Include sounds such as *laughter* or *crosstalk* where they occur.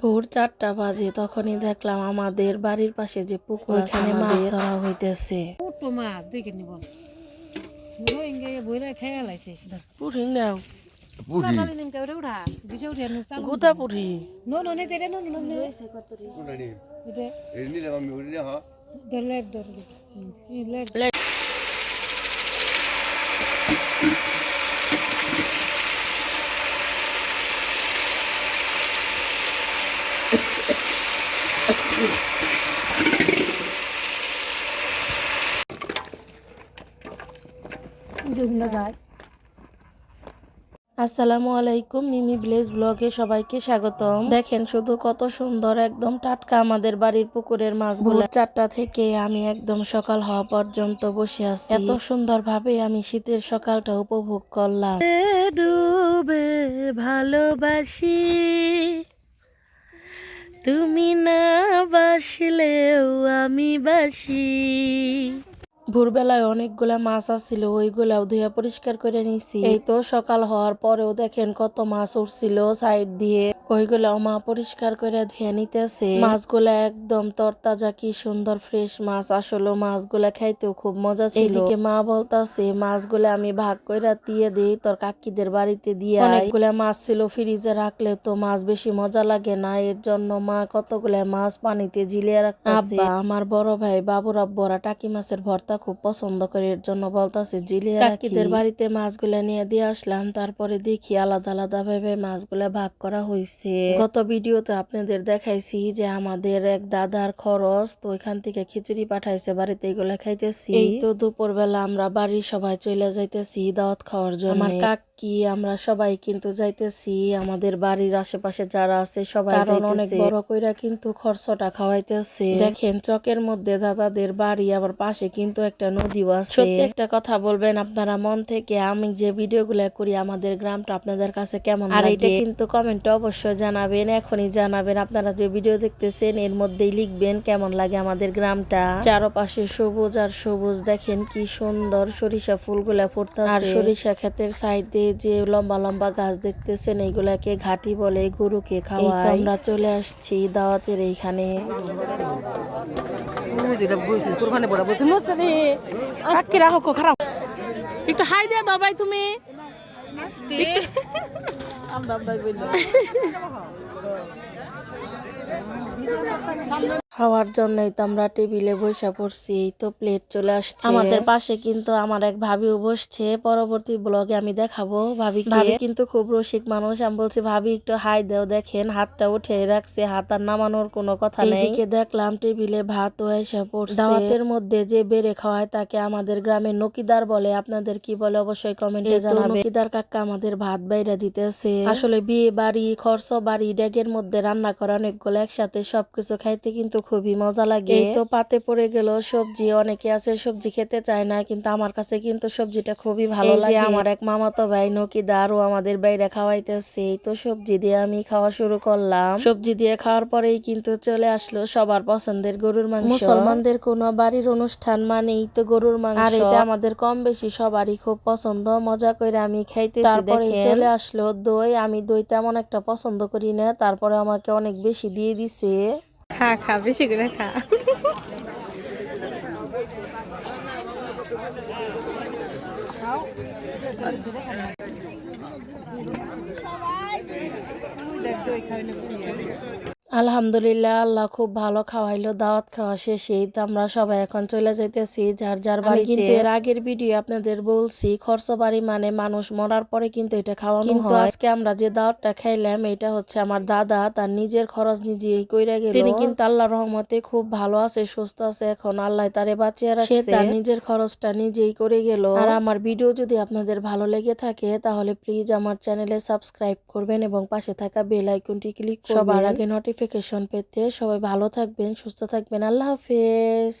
ভোর চারটা বাজে তখনই দেখলাম আমাদের বাড়ির পাশে যে পুকুর ওইখানে মাছ ধরা হইতেছে। ছোট্ট মাছ দুই কেজি বল রোহিঙ্গা বইরা খেয়ে লাইছে পুরি নাও পুরি কালি নিম কেউ উঠা দিছে উঠে নো চালু গোটা পুরি নো নো নে তেরে নো নো নে কোনটানি এটা এই নিলে আমি ওই নিলে হ্যাঁ দলের দর ই লেগ দেখুন না যায়। আসসালামু আলাইকুম মিমি ভিলেজ ব্লগে সবাইকে স্বাগতম। দেখেন শুধু কত সুন্দর একদম টাটকা আমাদের বাড়ির পুকুরের মাছগুলো। চারটা থেকে আমি একদম সকাল হওয়া পর্যন্ত বসে আছি। এত সুন্দর ভাবে আমি শীতের সকালটা উপভোগ করলাম। ডুবে ভালোবাসি তুমি না বাসলেও আমি বাসি। ভোরবেলায় অনেকগুলা মাছ আসছিল ওইগুলাও ধুয়ে পরিষ্কার করে নিছি। এই তো সকাল হওয়ার পরেও দেখেন কত মাছ উঠছিল সাইড দিয়ে। ওইগুলাও মা পরিষ্কার করে ধুয়ে নিতেছে। মাছগুলা একদম তরতাজা কি সুন্দর ফ্রেশ মাছ। আসলে মাছগুলা খাইতেও খুব মজা ছিল। এদিকে মা বলতাছে মাছগুলা আমি ভাগ করে দিয়ে দিই তোর কাকিদের বাড়িতে দিয়ে। অনেকগুলা মাছ ছিল ফ্রিজে রাখলে তো মাছ বেশি মজা লাগে না। এর জন্য মা কতগুলা মাছ পানিতে ঝিলিয়ে রাখতেছে। আমার বড় ভাই বাবুর আব্বরা টাকি মাছের ভর্তা খুব পছন্দ করে এর জন্য বলতেছে জিলিয়া কাকিদের বাড়িতে মাছগুলা নিয়ে দিয়ে আসলাম তারপরে দেখি আলাদা আলাদা ভাবে মাছগুলা ভাগ করা হয়েছে গত ভিডিওতে আপনাদের দেখাইছি যে আমাদের এক দাদার খরচ তো এখান থেকে খিচুড়ি পাঠাইছে বাড়িতে এগুলা খাইতেছি। এই তো দুপুরবেলা আমরা বাড়ির সবাই চলে যাইতেছি দাওয়াত খাওয়ার জন্য। আমার কাকি আমরা সবাই কিন্তু যাইতেছি আমাদের বাড়ির আশেপাশে যারা আছে সবাই অনেক বড় কইরা কিন্তু খরচটা খাওয়াইতেছে। দেখেন চকের মধ্যে দাদাদের বাড়ি আবার পাশে কিন্তু একটা নদীও আছে। সত্যি একটা কথা বলবেন আপনারা মন থেকে। আমি যে ভিডিওগুলো করি আমাদের গ্রামটা আপনাদের কাছে কেমন আর এটা কিন্তু কমেন্টে অবশ্যই জানাবেন এখনই জানাবেন। আপনারা যে ভিডিও দেখতেছেন এর মধ্যেই লিখবেন কেমন লাগে আমাদের গ্রামটা। চারপাশে সবুজ আর সবুজ দেখেন কি সুন্দর সরিষা ফুলগুলা ফুটতে আর সরিষা ক্ষেতের সাইড দিয়ে যে লম্বা লম্বা গাছ দেখতেছেন এইগুলাকে ঘাটি বলে গরুকে খাওয়াই আমরা চলে আসছি দাওয়াতের এইখানে। খারাপ। একটু হাই দিয়ে দাও ভাই তুমি। *laughs* খাওয়ার জন্যই তো আমরা টেবিলে বসে পড়ছি এই তো প্লেট চলে আসছে। আমাদের পাশে কিন্তু আমার এক ভাবিও বসছে পরবর্তী ব্লগে আমি দেখাবো ভাবি ভাবি কিন্তু খুব রসিক মানুষ আমি বলছি ভাবি একটু হাই দেও দেখেন হাতটা উঠে রাখছে হাত আর নামানোর কোনো কথা নেই। এইদিকে দেখলাম টেবিলে ভাত ও এসে পড়ছে। দাওয়াতের মধ্যে যে বেড়ে খাওয়ায় তাকে আমাদের গ্রামে নকিদার বলে আপনাদের কি বলে অবশ্যই কমেন্টে জানাবেন। নকিদার কাকা আমাদের ভাত বাইরা দিতেছে। আসলে বিয়ে বাড়ি খরচ বাড়ি ড্যাগের মধ্যে রান্না করা অনেকগুলো একসাথে সবকিছু খাইতে কিন্তু খুবই মজা লাগে। এই তো পাতে পড়ে গেল সবজি অনেকে আছে সবজি খেতে চায় না কিন্তু আমার কাছে কিন্তু সবজিটা খুবই ভালো লাগে। আমার এক মামাতো ভাই নকিদার ও আমাদের বাইরে খাওয়াইতেছে এই তো সবজি দিয়ে আমি খাওয়া শুরু করলাম। সবজি দিয়ে খাওয়ার পরেই কিন্তু চলে আসলো সবার পছন্দের গরুর মাংস। মুসলমানদের কোনো বাড়ির অনুষ্ঠান মানেই তো গরুর মাংস। আর এটা আমাদের কম বেশি সবারই খুব পছন্দ মজা করে আমি খাইতে তারপরে চলে আসলো দই আমি দই তেমন একটা পছন্দ করি না তারপরে আমাকে অনেক বেশি দিয়ে দিছে। ค่ะค่ะพี่ชิกนะคะเด็กด้วยเคยนี่า আলহামদুলিল্লাহ আল্লাহ খুব ভালো খাওয়াইলো দাওয়াত খাওয়া শেষেই তো আমরা সবাই এখন চলে যাইতেছি যার যার বাড়ি কিন্তু এর আগের ভিডিও আপনাদের বলছি খরচ বাড়ি মানে মানুষ মরার পরে কিন্তু এটা খাওয়ানো কিন্তু আজকে আমরা যে দাওয়াতটা খাইলাম এটা হচ্ছে আমার দাদা তার নিজের খরচ নিজেই কইরা গেল। তিনি কিন্তু আল্লাহ রহমতে খুব ভালো আছে সুস্থ আছে এখন আল্লাহ তারে বাঁচিয়ে রাখছে। তার নিজের খরচটা নিজেই করে গেল। আর আমার ভিডিও যদি আপনাদের ভালো লেগে থাকে তাহলে প্লিজ আমার চ্যানেলে সাবস্ক্রাইব করবেন এবং পাশে থাকা বেল আইকনটি ক্লিক সবার আগে নোটিফিকেশন পেতে সবাই ভালো থাকবেন সুস্থ থাকবেন। আল্লাহ হাফেজ।